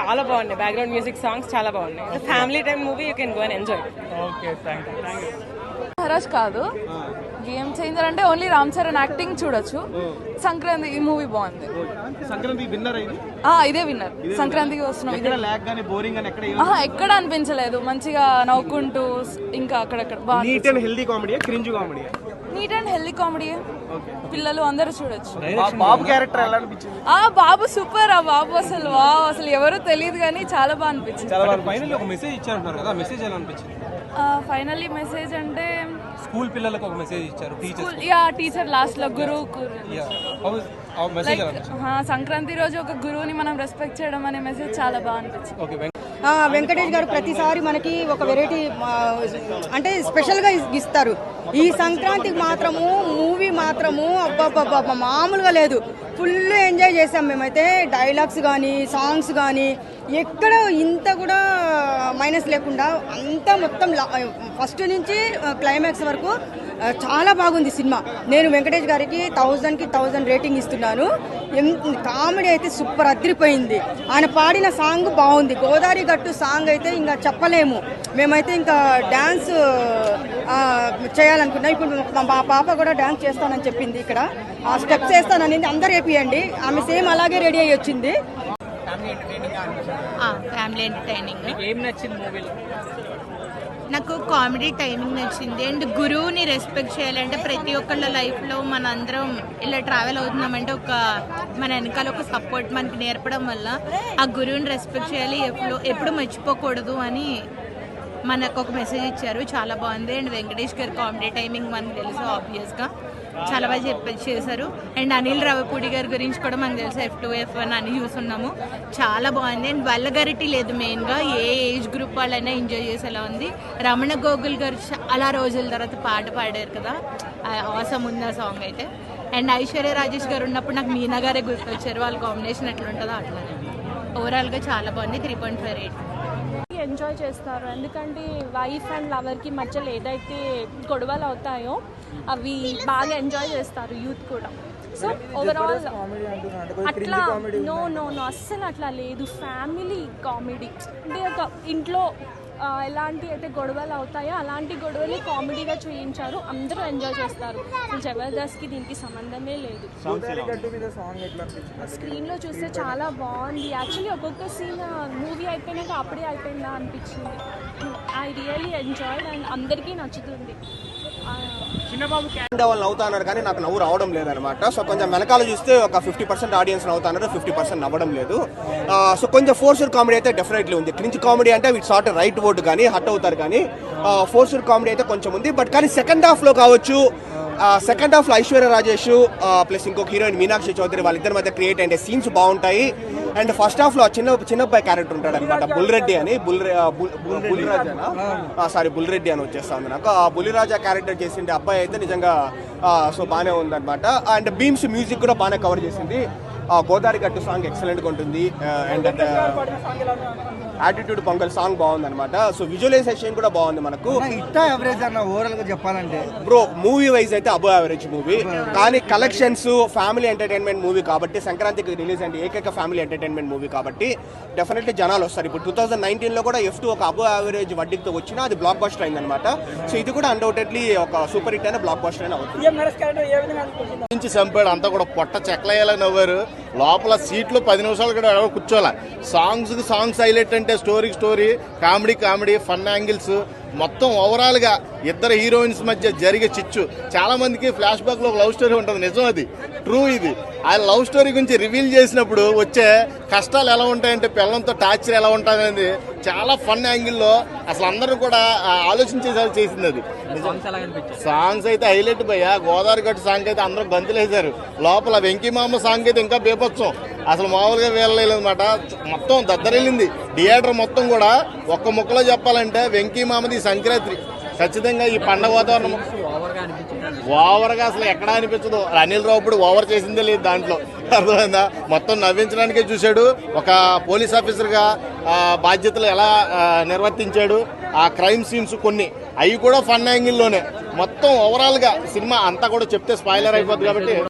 చాలా బాగున్నాయి. Background music songs చాలా బాగున్నాయి. Family time movie you can go and enjoy okay Maharaj కాదు. గేమ్ చేంజర్ అంటే ఓన్లీ రామ్ చరణ్ యాక్టింగ్ చూడొచ్చు. సంక్రాంతి ఈ మూవీ బాగుంది. సంక్రాంతి విన్నర్ అయింది ఆ ఇదే విన్నర్ సంక్రాంతికి వస్తున్నాం ఎక్కడ బోరింగ్ గానీ ఎక్కడ అనిపించలేదు. మంచిగా నవ్వుకుంటూ ఇంకా అక్కడక్కడ neat and healthy comedy cringe comedy neat and healthy comedy పిల్లలు అందరూ చూడొచ్చు. బాబు క్యారెక్టర్ ఎలా అనిపించింది? ఆ బాబు సూపర్ ఆ బాబు అసలు వావ్ అసలు ఎవరో తెలియదు కానీ చాలా బాగా అనిపించింది. చాలా ఫైనల్లీ ఒక మెసేజ్ ఇచ్చారంటున్నారు కదా మెసేజ్ ఎలా అనిపించింది? ఫైనల్లీ మెసేజ్ అంటే స్కూల్ పిల్లలకు ఒక మెసేజ్ ఇచ్చారు టీచర్స్ స్కూల్ యా టీచర్ లాస్ట్లో గురువు సంక్రాంతి రోజు ఒక గురువుని మనం రెస్పెక్ట్ చేయడం అనే మెసేజ్ చాలా బాగా అనిపించింది. వెంకటేష్ గారు ప్రతిసారి మనకి ఒక వెరైటీ అంటే స్పెషల్గా ఇస్తారు. ఈ సంక్రాంతికి మాత్రము మూవీ మాత్రము అబ్బాబ్బాబ్బా మామూలుగా లేదు. ఫుల్ ఎంజాయ్ చేసాం మేమైతే. డైలాగ్స్ కానీ సాంగ్స్ కానీ ఎక్కడ ఇంత కూడా మైనస్ లేకుండా అంతా మొత్తం ఫస్ట్ నుంచి క్లైమాక్స్ వరకు చాలా బాగుంది సినిమా. నేను వెంకటేష్ గారికి థౌజండ్కి థౌజండ్ రేటింగ్ ఇస్తున్నాను. కామెడీ అయితే సూపర్ అదిరిపోయింది. ఆయన పాడిన సాంగ్ బాగుంది. గోదావరి గట్టు సాంగ్ అయితే ఇంకా చెప్పలేము. మేమైతే ఇంకా డ్యాన్స్ ఆ, చేయాలనుకున్నాం. ఇప్పుడు మా- మా పాప కూడా డ్యాన్స్ చేస్తానని చెప్పింది ఇక్కడ. ఆ స్టెప్స్ వేస్తానని అందరు వేపియండి ఆమె సేమ్ అలాగే రెడీ అయ్యి వచ్చింది. Family entertaining. ఏం నచ్చింది మూవీలో? నాకు కామెడీ టైమింగ్ నచ్చింది. అండ్ గురువుని రెస్పెక్ట్ చేయాలంటే ప్రతి ఒక్కళ్ళ లైఫ్లో మన అందరం ఇలా ట్రావెల్ అవుతున్నామంటే ఒక మన వెనకాల ఒక సపోర్ట్ మనకి నేర్పడం వల్ల ఆ గురువుని రెస్పెక్ట్ చేయాలి. ఎప్పుడు ఎప్పుడు మర్చిపోకూడదు అని మనకు ఒక మెసేజ్ ఇచ్చారు. చాలా బాగుంది. అండ్ వెంకటేష్ గారి కామెడీ టైమింగ్ మనకు తెలుసు ఆబ్వియస్గా చాలా బాగా చెప్పి చేశారు. అండ్ అనిల్ రావపూడి గారి గురించి కూడా మనకు తెలుసు ఎఫ్ టూ ఎఫ్ వన్ అని చూస్తున్నాము. చాలా బాగుంది. అండ్ వల్లగరిటీ లేదు మెయిన్గా ఏ ఏజ్ గ్రూప్ వాళ్ళైనా ఎంజాయ్ చేసేలా ఉంది. రమణ గోగుల్ గారు చాలా రోజుల తర్వాత పాట పాడారు కదా. అవసరం ఉంది ఆ సాంగ్ అయితే. అండ్ ఐశ్వర్య రాజేష్ గారు ఉన్నప్పుడు నాకు మీనా గారే గుర్తొచ్చారు. వాళ్ళ కాంబినేషన్ ఎట్లా ఉంటుందో అట్లానే ఓవరాల్గా చాలా బాగుంది. Three point five eight enjoy చేస్తారు. ఎందుకంటే వైఫ్ అండ్ లవర్కి మధ్యలో ఏదైతే గొడవలు అవుతాయో అవి బాగా ఎంజాయ్ చేస్తారు యూత్ కూడా. సో ఓవరాల్ అట్లా నో నో నో అస్సలు అట్లా లేదు. ఫ్యామిలీ కామెడీ అంటే ఒక ఇంట్లో ఎలాంటి అయితే గొడవలు అవుతాయో అలాంటి గొడవలు కామెడీగా చూపించారు అందరూ ఎంజాయ్ చేస్తారు. అసలు జబర్దస్త్కి దీనికి సంబంధమే లేదు. స్క్రీన్లో చూస్తే చాలా బాగుంది. యాక్చువల్లీ ఒక్కొక్క సీన్ మూవీ అయిపోయినాక అప్పుడే అయిపోయిందా అనిపించింది. ఐ రియలీ ఎంజాయ్ అండ్ అందరికీ నచ్చుతుంది. వాళ్ళు అవుతున్నారు కానీ నాకు నవ్వు రావడం లేదనమాట సో కొంచెం వెనకాల చూస్తే ఒక ఫిఫ్టీ పర్సెంట్ ఆడియన్స్ అవుతున్నారు ఫిఫ్టీ పర్సెంట్ నవ్వడం లేదు. సో కొంచెం ఫోర్స్డ్ కామెడీ అయితే డెఫినెట్లీ ఉంది. క్రించ్ కామెడీ అంటే విట్ సాట్ రైట్ వర్డ్ కానీ హట్ అవుతారు కానీ ఫోర్స్డ్ కామెడీ అయితే కొంచెం ఉంది. బట్ కానీ సెకండ్ హాఫ్లో కావచ్చు సెకండ్ హాఫ్లో ఐశ్వర్య రాజేష్ ప్లస్ ఇంకొక హీరోయిన్ మీనాక్షి చౌదరి వాళ్ళిద్దరి మధ్య క్రియేట్ అయ్యే సీన్స్ బాగుంటాయి. అండ్ ఫస్ట్ హాఫ్లో చిన్న చిన్నబ్బాయి క్యారెక్టర్ ఉంటాడు అనమాట బుల్రెడ్డి అని. బుల్ బుల్రాజా సారీ బుల్రెడ్డి అని వచ్చేస్తా ఉంది నాకు. ఆ బుల్లిరాజా క్యారెక్టర్ చేసిండే అబ్బాయి అయితే నిజంగా సో బాగానే ఉందన్నమాట. అండ్ బీమ్స్ మ్యూజిక్ కూడా బాగానే కవర్ చేసింది. ఆ గోదావరి గట్టు సాంగ్ ఎక్సలెంట్గా ఉంటుంది. అండ్ యాటిట్యూడ్ పొంగల్ సాంగ్ బాగుంది అనమాట సో విజువలైజేషన్ కూడా బాగుంది మనకు. ఇట్టా ఎవరేజ్ అన్న ఓవరాల్గా చెప్పాలంటే. బ్రో మూవీ వైజ్ అయితే అబో యావరేజ్ మూవీ కానీ కలెక్షన్స్ ఫ్యామిలీ ఎంటర్టైన్మెంట్ మూవీ కాబట్టి సంక్రాంతికి రిలీజ్ అంటే ఏకైక ఫ్యామిలీ ఎంటర్టైన్మెంట్ మూవీ కాబట్టి డెఫినెట్లీ జనాలు వస్తారు. ఇప్పుడు టూ థౌసండ్ నైన్టీన్లో కూడా ఎఫ్ టూ ఒక అబో యావరేజ్ వడ్డీతో వచ్చినా అది బ్లాక్ బస్టర్ అయిందనమాట సో ఇది కూడా అన్డౌటెడ్లీ ఒక సూపర్ హిట్ అయిన బ్లాక్ బస్టర్ అయినా అవుతుంది. నుంచి చంపాడు అంతా కూడా పొట్ట చెక్కలయ్యేలా నవ్వారు. లోపల సీట్లు పది నిమిషాలు కూడా ఎవరు సాంగ్స్కి సాంగ్స్ హైలైట్ అంటే స్టోరీకి story comedy comedy fun angles. మొత్తం ఓవరాల్గా ఇద్దరు హీరోయిన్స్ మధ్య జరిగే చిచ్చు. చాలామందికి ఫ్లాష్ బ్యాక్లో ఒక లవ్ స్టోరీ ఉంటుంది. నిజం అది. ట్రూ ఇది. ఆ లవ్ స్టోరీ గురించి రివీల్ చేసినప్పుడు వచ్చే కష్టాలు ఎలా ఉంటాయంటే పిల్లలతో టార్చర్ ఎలా ఉంటుంది చాలా ఫన్ యాంగిల్లో అసలు అందరూ కూడా ఆ, ఆలోచించేసారి చేసింది అది. సాంగ్స్ అయితే హైలైట్ భయ్యా. గోదావరి గట్టు సాంగ్ అయితే అందరూ గంతులేశారు. లోపల వెంకీమామ సాంగ్ అయితే ఇంకా బేపొచ్చం అసలు మామూలుగా వెళ్ళలేదన్నమాట. మొత్తం దద్దరెళ్ళింది థియేటర్ మొత్తం కూడా ఒక్క ముక్కలో చెప్పాలంటే వెంకీమామది సంక్రాంతి. ఖచ్చితంగా ఈ పండగ వాతావరణం ఓవర్గా అసలు ఎక్కడా అనిపించదు. అనిల్ రావుపుడు ఓవర్ చేసిందే లేదు దాంట్లో. అర్థమైందా? మొత్తం నవ్వించడానికే చూశాడు. ఒక పోలీస్ ఆఫీసర్గా బాధ్యతలు ఎలా నిర్వర్తించాడు. ఆ క్రైమ్ సీన్స్ కొన్ని. అవి కూడా ఫన్ యాంగిల్లోనే. మొత్తం ఓవరాల్గా సినిమా అంతా కూడా చెప్తే స్పాయిలర్ అయిపోద్ది కాబట్టి